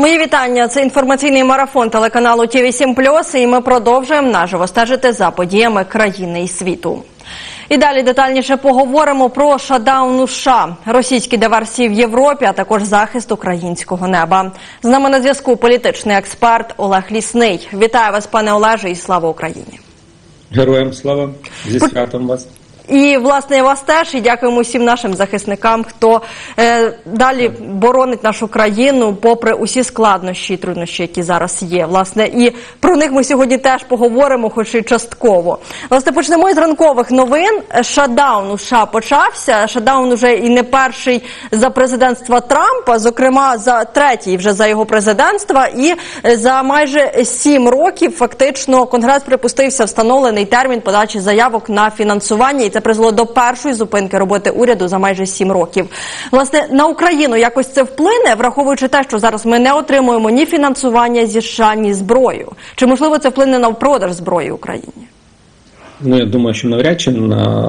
Мої вітання. Це інформаційний марафон телеканалу ТІВІ 7 і ми продовжуємо наживо стежити за подіями країни і світу. І далі детальніше поговоримо про шадаун у США, російські диверсії в Європі, а також захист українського неба. З нами на зв'язку політичний експерт Олег Лісний. Вітаю вас, пане Олеже, і слава Україні. Героям слава зі святом вас. І власне вас теж і дякуємо всім нашим захисникам, хто е, далі боронить нашу країну, попри усі складнощі і труднощі, які зараз є. Власне, і про них ми сьогодні теж поговоримо, хоч і частково. Власне, почнемо із ранкових новин. Шадаун у США почався. Шадаун уже і не перший за президентства Трампа, зокрема за третій вже за його президентства, і за майже сім років фактично конгрес припустився встановлений термін подачі заявок на фінансування, і це призвело до першої зупинки роботи уряду за майже сім років. Власне на Україну якось це вплине, враховуючи те, що зараз ми не отримуємо ні фінансування зі США, ні зброю. Чи можливо це вплине на продаж зброї Україні? Ну, я думаю, що навряд чи на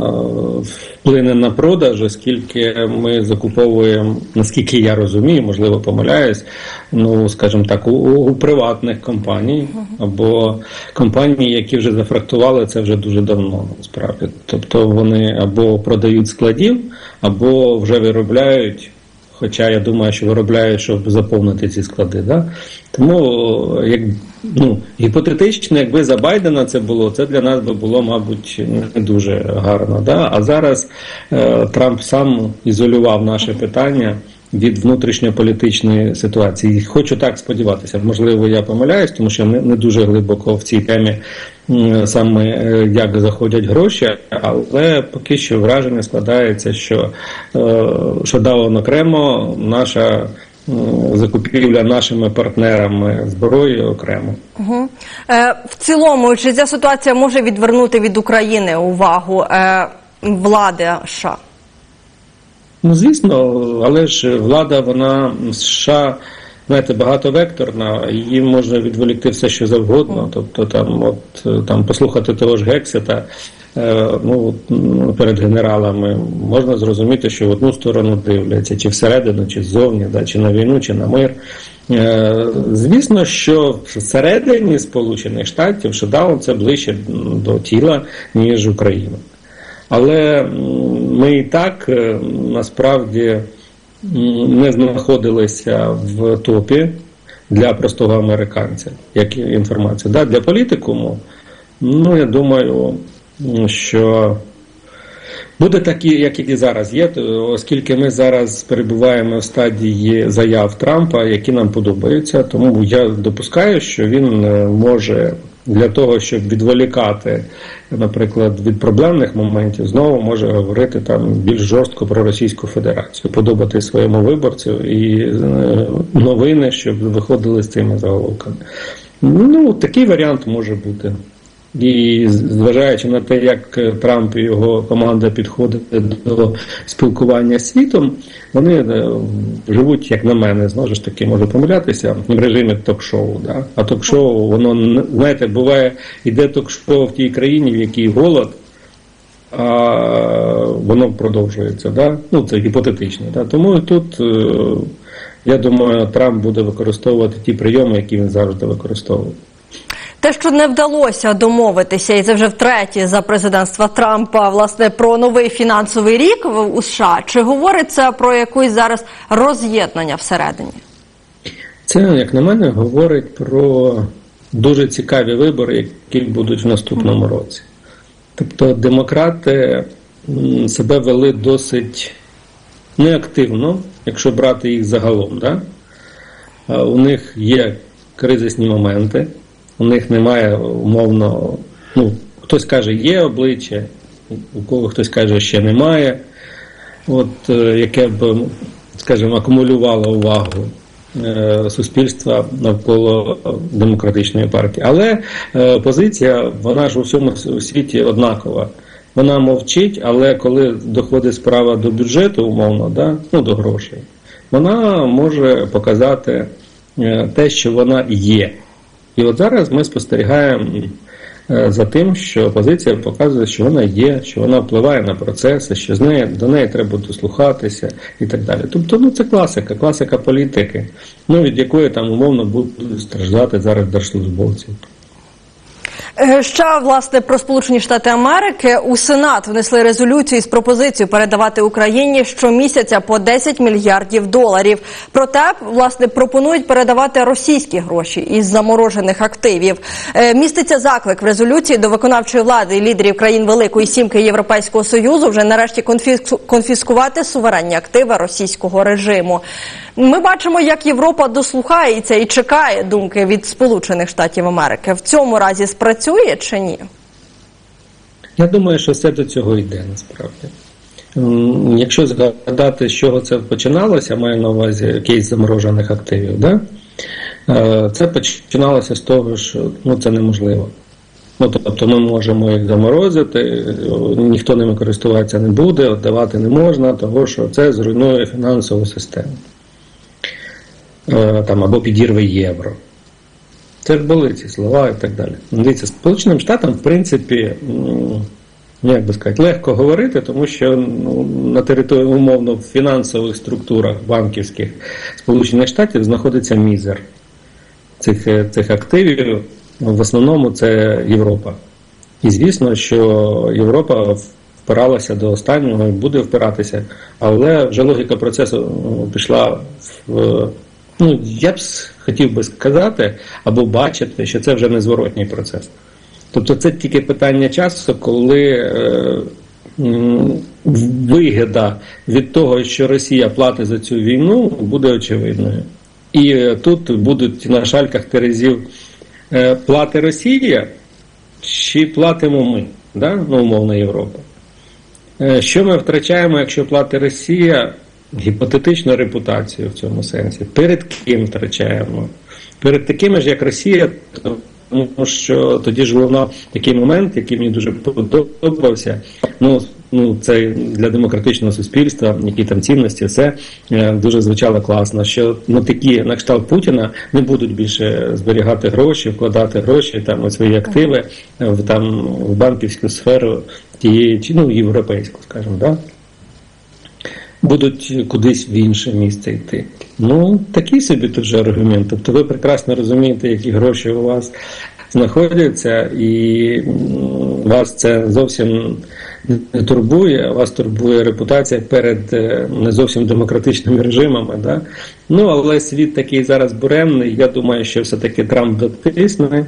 вплине на продаж, оскільки ми закуповуємо, наскільки я розумію, можливо, помиляюсь, ну скажімо так, у, у приватних компаній або компанії, які вже зафрактували це вже дуже давно, насправді. Тобто вони або продають складів, або вже виробляють. Хоча я думаю, що виробляють, щоб заповнити ці склади. Да? Тому як ну гіпотетично, якби за Байдена це було, це для нас би було, мабуть, не дуже гарно. Да? А зараз е, Трамп сам ізолював наше питання від внутрішньополітичної ситуації. Хочу так сподіватися. Можливо, я помиляюсь, тому що не, не дуже глибоко в цій темі саме е, як заходять гроші, але поки що враження складається, що е, шадаун окремо наша. Закупівля нашими партнерами зброї окремо. Угу. Е, в цілому, чи ця ситуація може відвернути від України увагу е, влади США? Ну, звісно, але ж влада, вона США, знаєте, багатовекторна, її можна відволікти все, що завгодно. Тобто, там, от там послухати того ж Гексета, е, ну перед генералами можна зрозуміти, що в одну сторону дивляться, чи всередину, чи ззовні, да, чи на війну, чи на мир. Е, Звісно, що всередині Сполучених Штатів шадаун це ближче до тіла, ніж Україна. Але ми і так е, насправді не знаходилися в топі для простого американця, як інформація. Да, для політикуму, ну я думаю, що буде так, і- як і зараз є, оскільки ми зараз перебуваємо в стадії заяв Трампа, які нам подобаються. Тому я допускаю, що він е, може для того, щоб відволікати, наприклад, від проблемних моментів, знову може говорити там більш жорстко про Російську Федерацію, подобати своєму виборцю і е, новини, щоб виходили з цими заголовками. Ну, такий варіант може бути. І зважаючи на те, як е, Трамп і його команда підходить до спілкування з світом, вони е, живуть, як на мене, знову ж таки можу помилятися, в режимі ток-шоу. Да? А ток-шоу, воно знаєте, буває, іде ток-шоу в тій країні, в якій голод, а воно продовжується. Да? Ну, це гіпотетично. Да? Тому тут, е, я думаю, Трамп буде використовувати ті прийоми, які він завжди використовує. Те, що не вдалося домовитися, і це вже втретє за президентства Трампа, власне, про новий фінансовий рік в у США, чи говориться про якусь зараз роз'єднання всередині? Це, як на мене, говорить про дуже цікаві вибори, які будуть в наступному році. Тобто демократи себе вели досить неактивно, якщо брати їх загалом. Да? У них є кризисні моменти, у них немає умовно, ну, хтось каже, є обличчя, у кого хтось каже, ще немає. От е, яке б, скажімо, акумулювало увагу е, суспільства навколо демократичної партії. Але е, позиція, вона ж у всьому світі однакова. Вона мовчить, але коли доходить справа до бюджету, умовно, да, ну до грошей, вона може показати е, те, що вона є. І от зараз ми спостерігаємо е, за тим, що опозиція показує, що вона є, що вона впливає на процеси, що з неї до неї треба дослухатися і так далі. Тобто, ну це класика, класика політики, ну від якої там умовно будуть страждати зараз держслужбовці. Е, Ще власне про Сполучені Штати Америки у Сенат внесли резолюцію з пропозицією передавати Україні щомісяця по 10 мільярдів доларів. Проте власне пропонують передавати російські гроші із заморожених активів. Е, Міститься заклик в резолюції до виконавчої влади і лідерів країн Великої Сімки Європейського союзу вже нарешті конфіску- конфіскувати суверенні активи російського режиму. Ми бачимо, як Європа дослухається і чекає думки від Сполучених Штатів Америки. В цьому разі спрацює чи ні? Я думаю, що все до цього йде насправді. Якщо згадати, з чого це починалося, маю на увазі кейс заморожених активів, да? Е, це починалося з того, що ну, це неможливо. Ну, тобто ми можемо їх заморозити, ніхто ними користуватися не буде, віддавати не можна, тому що це зруйнує фінансову систему. Е, Там, або підірве євро. Це ж були ці слова і так далі. Ну, Дивіться, Сполученим Штатам, в принципі, ну, як би сказати, легко говорити, тому що ну, на території умовно в фінансових структурах банківських Сполучених Штатів знаходиться мізер цих, е, цих активів. В основному це Європа. І звісно, що Європа впиралася до останнього і буде впиратися, але вже логіка процесу ну, пішла в. Ну, я б хотів би сказати або бачити, що це вже незворотній процес. Тобто це тільки питання часу, коли е, вигода від того, що Росія платить за цю війну, буде очевидною. І е, тут будуть на шальках терезів е, плати Росія чи платимо ми, да? ну, умовно Європа. Е, Що ми втрачаємо, якщо платить Росія? Гіпотетичну репутацію в цьому сенсі. Перед ким втрачаємо? Перед такими ж, як Росія, тому що тоді ж лунав такий момент, який мені дуже подобався. Ну, ну це для демократичного суспільства, які там цінності, все е, дуже звучало класно. Що ну такі на кшталт Путіна не будуть більше зберігати гроші, вкладати гроші там у свої активи в там в банківську сферу тієї ну європейську, скажімо, да будуть кудись в інше місце йти. Ну, такий собі тут же аргумент. Тобто ви прекрасно розумієте, які гроші у вас знаходяться, і вас це зовсім не турбує, вас турбує репутація перед е, не зовсім демократичними режимами. Да? Ну, але світ такий зараз буремний, я думаю, що все-таки Трамп дотисне.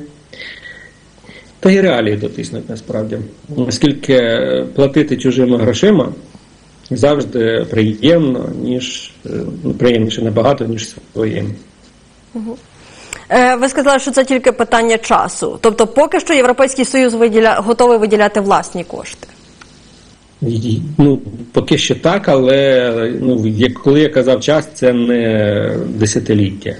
Та й реалії дотиснуть насправді, оскільки платити чужими грошима завжди приємно, ніж е, ну, приємніше набагато, ніж своїм. Е, Ви сказали, що це тільки питання часу. Тобто, поки що Європейський Союз виділя... готовий виділяти власні кошти. Ну, поки що так, але ну, як, коли я казав час, це не десятиліття,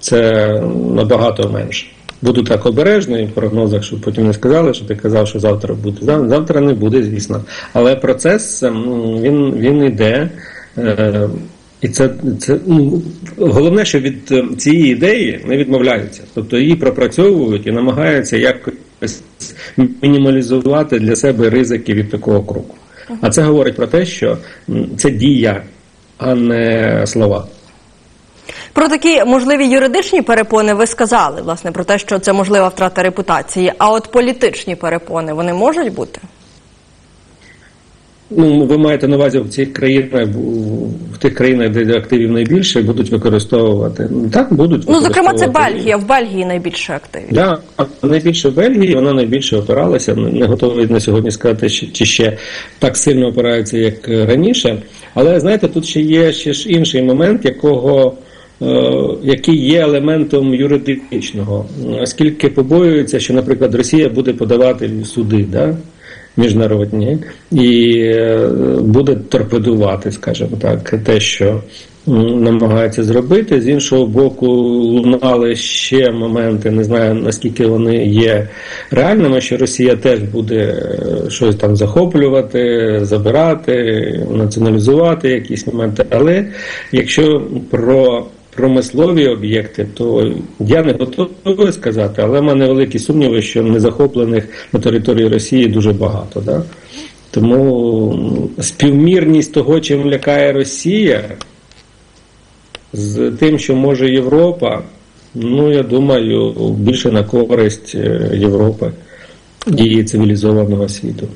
це набагато менше. Буду так обережний в прогнозах, щоб потім не сказали, що ти казав, що завтра буде. Завтра не буде, звісно. Але процес він, він йде. Е, і це, це ну, головне, що від е, цієї ідеї не відмовляються. Тобто її пропрацьовують і намагаються якось мінімалізувати для себе ризики від такого кроку. А це говорить про те, що це дія, а не слова. Про такі можливі юридичні перепони ви сказали, власне, про те, що це можлива втрата репутації. А от політичні перепони вони можуть бути? Ну, ви маєте на увазі в цих країнах, в тих країнах, де активів найбільше, будуть використовувати. Ну, Так, будуть Ну, зокрема, це. Бельгія. В Бельгії найбільше активів. Да, найбільше в Бельгії, вона найбільше опиралася. Не готовий на сьогодні сказати, чи ще так сильно опирається, як раніше. Але знаєте, тут ще є ще ж інший момент, якого. Е, Який є елементом юридичного, оскільки побоюються, що, наприклад, Росія буде подавати суди да, міжнародні і е, буде торпедувати, скажімо так, те, що намагається зробити. З іншого боку, лунали ще моменти, не знаю наскільки вони є реальними, що Росія теж буде е, щось там захоплювати, забирати, націоналізувати якісь моменти. Але якщо про промислові об'єкти, то я не готовий сказати, але в мене великі сумніви, що незахоплених на території Росії дуже багато. Да? Тому співмірність того, чим лякає Росія, з тим, що може Європа, ну я думаю, більше на користь е, Європи і цивілізованого світу.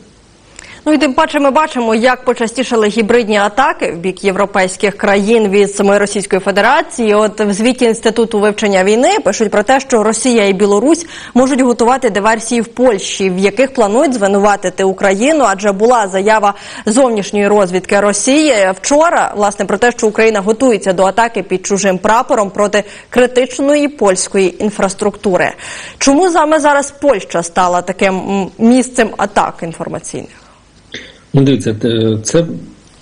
Ну і тим паче ми бачимо, як почастішали гібридні атаки в бік європейських країн від самої Російської Федерації. От в звіті інституту вивчення війни пишуть про те, що Росія і Білорусь можуть готувати диверсії в Польщі, в яких планують звинуватити Україну, адже була заява зовнішньої розвідки Росії вчора, власне, про те, що Україна готується до атаки під чужим прапором проти критичної польської інфраструктури. Чому саме зараз Польща стала таким місцем атак інформаційних? Ну, дивіться, це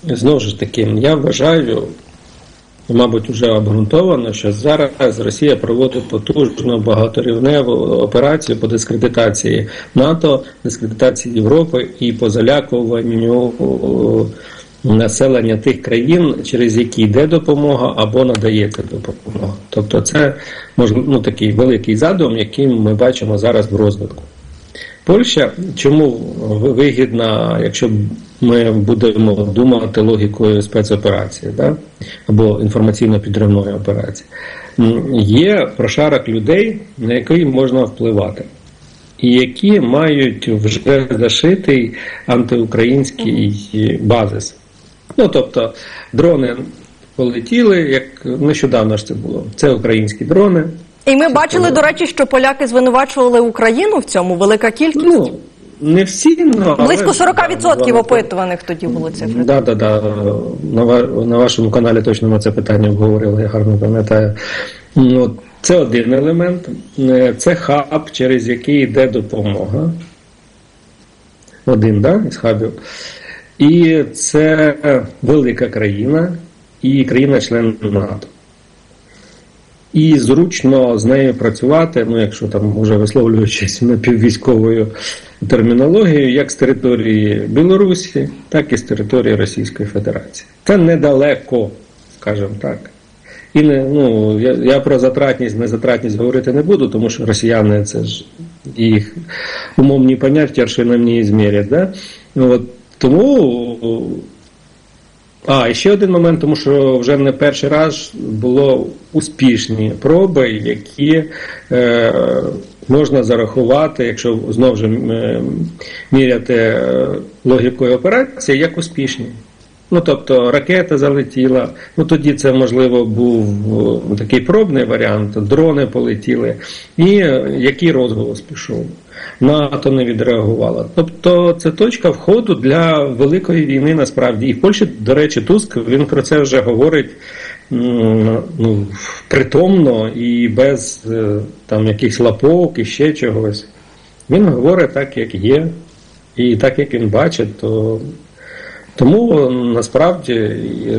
знову ж таки, я вважаю, мабуть, вже обґрунтовано, що зараз Росія проводить потужну багаторівневу операцію по дискредитації НАТО, дискредитації Європи і по залякуванню населення тих країн, через які йде допомога або надається допомога. Тобто, це можливо ну, такий великий задум, який ми бачимо зараз в розвитку. Польща чому вигідна, якщо ми будемо думати логікою спецоперації, да? або інформаційно-підривної операції? Є прошарок людей, на який можна впливати, і які мають вже зашитий антиукраїнський базис. Ну тобто дрони полетіли, як нещодавно ж це було. Це українські дрони. І ми бачили, до речі, що поляки звинувачували Україну в цьому велика кількість. Ну, не всі, ну, але Близько 40% да, опитуваних тоді були цифри. Да, да, да. На, на вашому каналі точно ми це питання обговорили, я гарно пам'ятаю. Ну, це один елемент. Е, Це хаб, через який йде допомога. Один, да, із хабів. І це велика країна і країна-член НАТО. І зручно з нею працювати, ну якщо там вже висловлюючись напіввійськовою термінологією, як з території Білорусі, так і з території Російської Федерації. Це недалеко, скажімо так. І не, ну, я, я про затратність, незатратність говорити не буду, тому що росіяни це ж їх умовні поняття, що нам не змірять. Да? Ну, От, тому а, і ще один момент, тому що вже не перший раз було успішні проби, які е, можна зарахувати, якщо знову ж е, міряти е, логікою операції, як успішні. Ну, тобто ракета залетіла, ну тоді це, можливо, був е, такий пробний варіант, дрони полетіли, і який розголос пішов. НАТО не відреагувало. Тобто це точка входу для великої війни насправді. І в Польщі, до речі, Туск він про це вже говорить ну, притомно і без е, там якихось лапок і ще чогось. Він говорить так, як є, і так, як він бачить, то. Тому насправді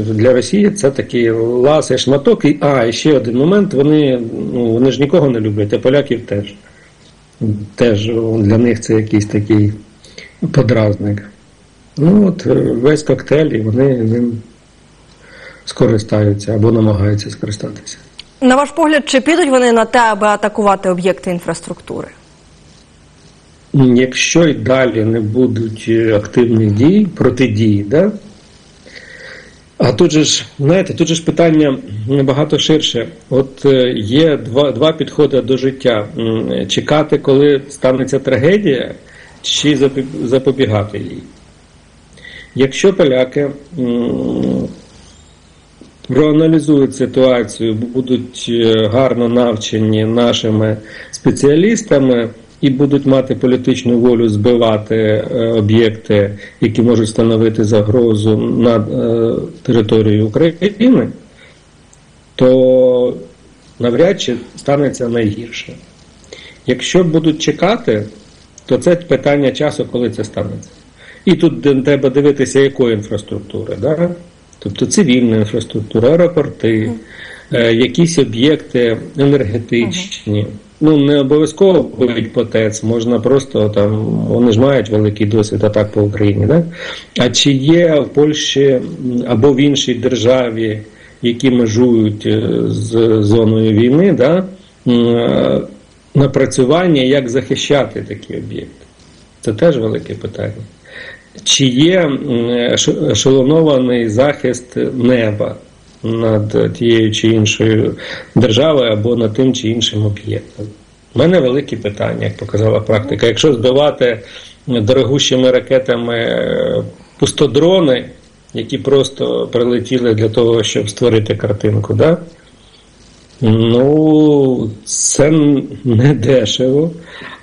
для Росії це такий ласий шматок. І, а, і ще один момент, вони, ну, вони ж нікого не люблять, а поляків теж теж для них це якийсь такий подразник. Ну от е, весь коктейль, і вони ним скористаються або намагаються скористатися. На ваш погляд, чи підуть вони на те, аби атакувати об'єкти інфраструктури? Якщо й далі не будуть е, активних дій, протидії, да? А тут же ж, знаєте, тут же ж питання набагато ширше. От е, є два, два підходи до життя: чекати, коли станеться трагедія, чи запобігати їй. Якщо поляки проаналізують ситуацію, будуть е, гарно навчені нашими спеціалістами і будуть мати політичну волю збивати е, об'єкти, які можуть становити загрозу над е, територією України, то навряд чи станеться найгірше. Якщо будуть чекати, то це питання часу, коли це станеться. І тут треба дивитися, якої інфраструктури. Да? Тобто цивільна інфраструктура, аеропорти, е, якісь об'єкти енергетичні. Ну, не обов'язково бить по ТЕЦ, можна просто там, вони ж мають великий досвід атак по Україні, да? А чи є в Польщі або в іншій державі які межують е, з зоною війни, да, напрацювання, як захищати такі об'єкти. Це теж велике питання. Чи є м, еш- ешелонований захист неба над тією чи іншою державою або над тим чи іншим об'єктом? У мене великі питання, як показала практика. Якщо збивати дорогущими ракетами е, пустодрони, які просто прилетіли для того, щоб створити картинку, да? ну це не дешево.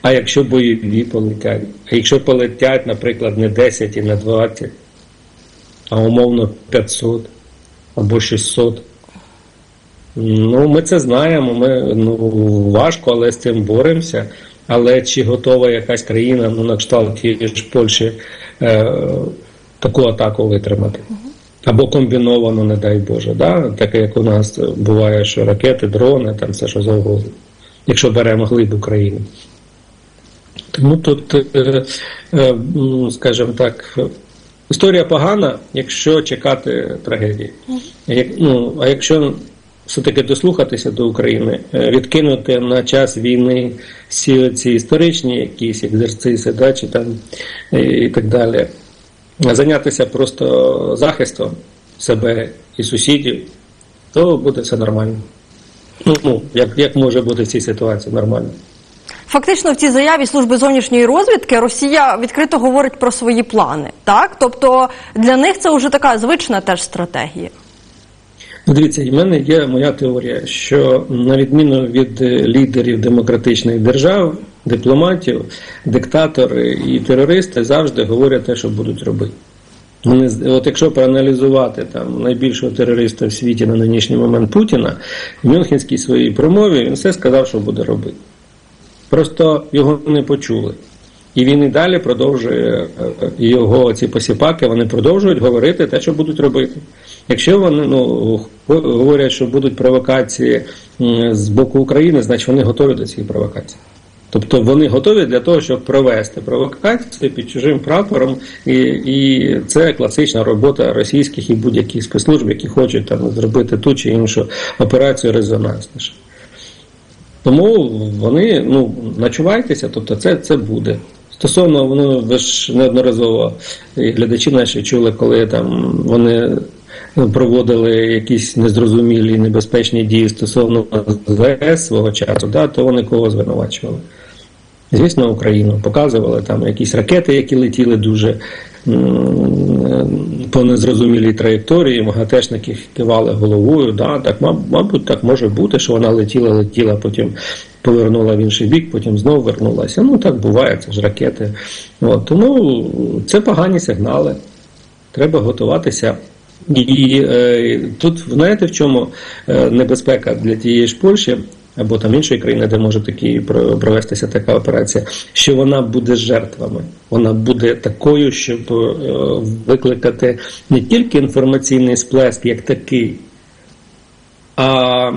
А якщо бойові полетять, а якщо полетять, наприклад, не 10 і не 20, а умовно 500 або 600. Ну, ми це знаємо. Ми ну, важко, але з цим боремося. Але чи готова якась країна, ну на кшталт ж Польщі, е, таку атаку витримати? Або комбіновано, не дай Боже, да? таке як у нас буває, що ракети, дрони, там все що завгодно, якщо беремо глиб України. Тому тут, е, е, скажімо так, історія погана, якщо чекати трагедії. Як, ну, а якщо все-таки дослухатися до України, е, відкинути на час війни всі ці історичні якісь екзерциси, да, чи там е, і так далі, зайнятися просто захистом себе і сусідів, то буде все нормально. Ну, ну як, як може бути в цій ситуації нормально? Фактично в цій заяві служби зовнішньої розвідки Росія відкрито говорить про свої плани. Так, тобто для них це вже така звична теж стратегія. Ну, Дивіться, і в мене є моя теорія, що на відміну від е, лідерів демократичних держав, дипломатів, диктатори і терористи завжди говорять те, що будуть робити. Вони, от якщо проаналізувати там найбільшого терориста в світі на нинішній момент Путіна, в Мюнхенській своїй промові він все сказав, що буде робити. Просто його не почули. І він і далі продовжує е, його ці посіпаки, вони продовжують говорити те, що будуть робити. Якщо вони ну, говорять, що будуть провокації з боку України, значить вони готові до цієї провокації. Тобто вони готові для того, щоб провести провокацію під чужим прапором, і, і це класична робота російських і будь-яких спецслужб, які хочуть там зробити ту чи іншу операцію резонансніше. Тому вони ну начувайтеся, тобто це, це буде. Стосовно ну, ви ж неодноразово і глядачі наші чули, коли там вони проводили якісь незрозумілі небезпечні дії стосовно ЗС свого часу, да, то вони кого звинувачували? Звісно, Україну показували там якісь ракети, які летіли дуже по незрозумілій траєкторії, МАГАТЕшники кивали головою. Да, так, мабуть, так може бути, що вона летіла, летіла, потім повернула в інший бік, потім знову вернулася. Ну так буває, це ж ракети. От, тому це погані сигнали. Треба готуватися. І е, тут знаєте в чому е, небезпека для тієї ж Польщі або там іншої країни, де може такі провестися така операція, що вона буде жертвами. Вона буде такою, щоб е, викликати не тільки інформаційний сплеск як такий, а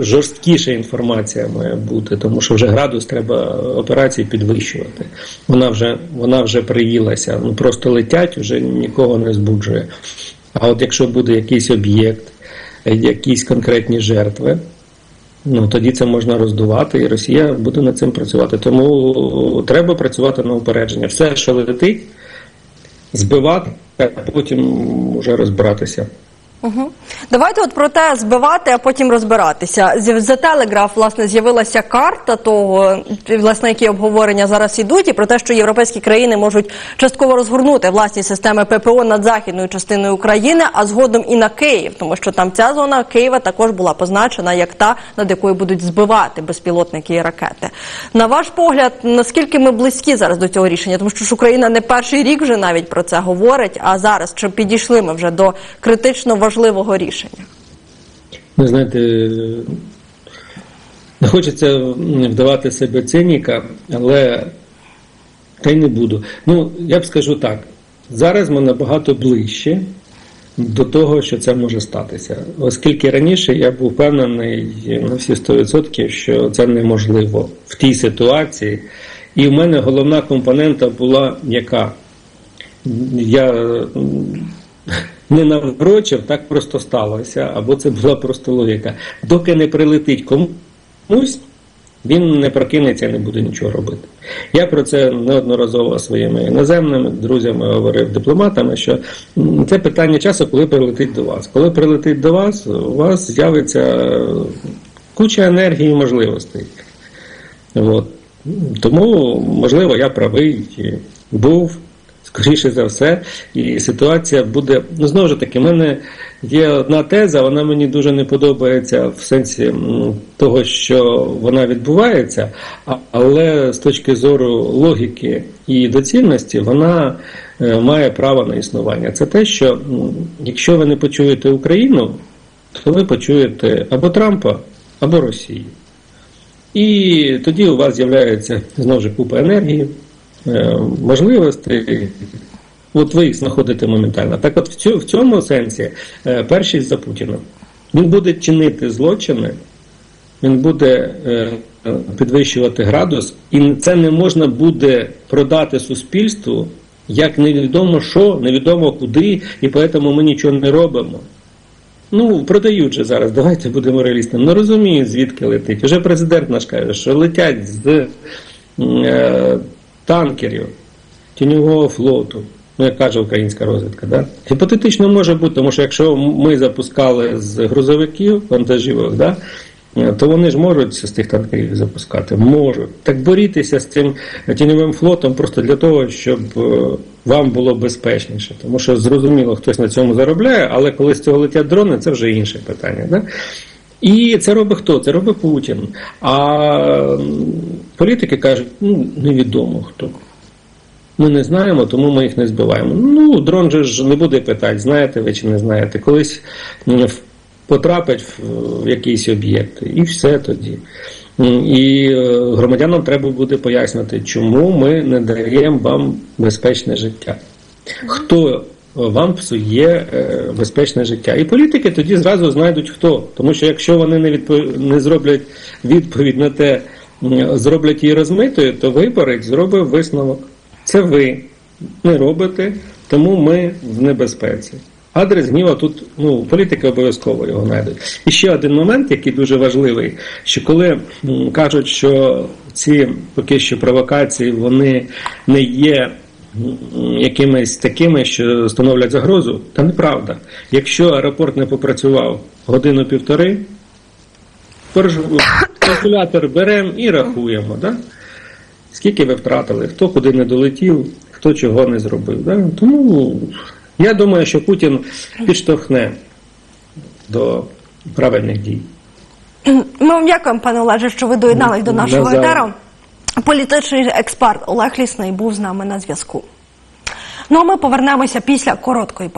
жорсткіша інформація має бути, тому що вже градус треба операції підвищувати. Вона вже, вона вже приїлася. Ну просто летять, вже нікого не збуджує. А от якщо буде якийсь об'єкт, якісь конкретні жертви, ну тоді це можна роздувати, і Росія буде над цим працювати. Тому треба працювати на упередження. Все, що летить, збивати, а потім вже розбиратися. Угу. Давайте от про те збивати, а потім розбиратися. За телеграф власне з'явилася карта того, власне, які обговорення зараз ідуть, і про те, що європейські країни можуть частково розгорнути власні системи ППО над західною частиною України, а згодом і на Київ, тому що там ця зона Києва також була позначена як та, над якою будуть збивати безпілотники і ракети. На ваш погляд, наскільки ми близькі зараз до цього рішення? Тому що ж Україна не перший рік вже навіть про це говорить. А зараз чи підійшли ми вже до критично важливого рішення? Ви знаєте, не хочеться вдавати себе циніка, але та й не буду. Ну, я б скажу так: зараз ми набагато ближче до того, що це може статися. Оскільки раніше я був впевнений на всі 100%, що це неможливо в тій ситуації. І в мене головна компонента була яка? Я не наврочив, так просто сталося, або це була просто логіка. Доки не прилетить комусь, він не прокинеться і не буде нічого робити. Я про це неодноразово своїми іноземними друзями говорив, дипломатами, що це питання часу, коли прилетить до вас. Коли прилетить до вас, у вас з'явиться куча енергії і можливостей. От. Тому, можливо, я правий був, скоріше за все, і ситуація буде. Ну, знову ж таки, в мене є одна теза, вона мені дуже не подобається в сенсі того, що вона відбувається, але з точки зору логіки і доцільності, вона е, має право на існування. Це те, що якщо ви не почуєте Україну, то ви почуєте або Трампа, або Росію. І тоді у вас з'являється знову ж купа енергії, можливостей. От ви їх знаходите моментально. Так от в цьому, в цьому сенсі е, першість за Путіна. Він буде чинити злочини, він буде е, е, підвищувати градус, і це не можна буде продати суспільству як невідомо що, невідомо куди, і тому ми нічого не робимо. Ну, продають же зараз, давайте будемо реалістами. Ну розуміють, звідки летить. Уже президент наш каже, що летять з е, танкерів тіньового флоту. Ну, як каже українська розвідка, да? Гіпотетично може бути, тому що якщо ми запускали з грузовиків, вантажівок, да? то вони ж можуть з тих танкерів запускати. Можуть. Так борітеся з цим тіньовим флотом просто для того, щоб е, вам було безпечніше. Тому що зрозуміло, хтось на цьому заробляє, але коли з цього летять дрони, це вже інше питання. Да? І це робить хто? Це робить Путін. А політики кажуть, ну невідомо хто. Ми не знаємо, тому ми їх не збиваємо. Ну, дрон же ж не буде питати, знаєте ви чи не знаєте. Колись потрапить в- в якийсь об'єкт, і все тоді. І е, громадянам треба буде пояснити, чому ми не даємо вам безпечне життя. Хто вам псує е, безпечне життя? І політики тоді зразу знайдуть хто. Тому що якщо вони не, відпов... не зроблять відповідь на те, зроблять її розмитою, то виборець зробив висновок. Це ви не робите, тому ми в небезпеці. Адрес гніва тут, ну, політики обов'язково його знайдуть. І ще один момент, який дуже важливий, що коли кажуть, що ці поки що провокації вони не є якимись такими, що становлять загрозу, та неправда. Якщо аеропорт не попрацював годину-півтори, калькулятор беремо і рахуємо. Да? Скільки ви втратили, хто куди не долетів, хто чого не зробив. Да? Тому я думаю, що Путін підштовхне до правильних дій. Ми вам дякуємо, пане Олеже, що ви доєднались до нашого Навзаєм. етеру. Політичний експерт Олег Лісний був з нами на зв'язку. Ну а ми повернемося після короткої паузи.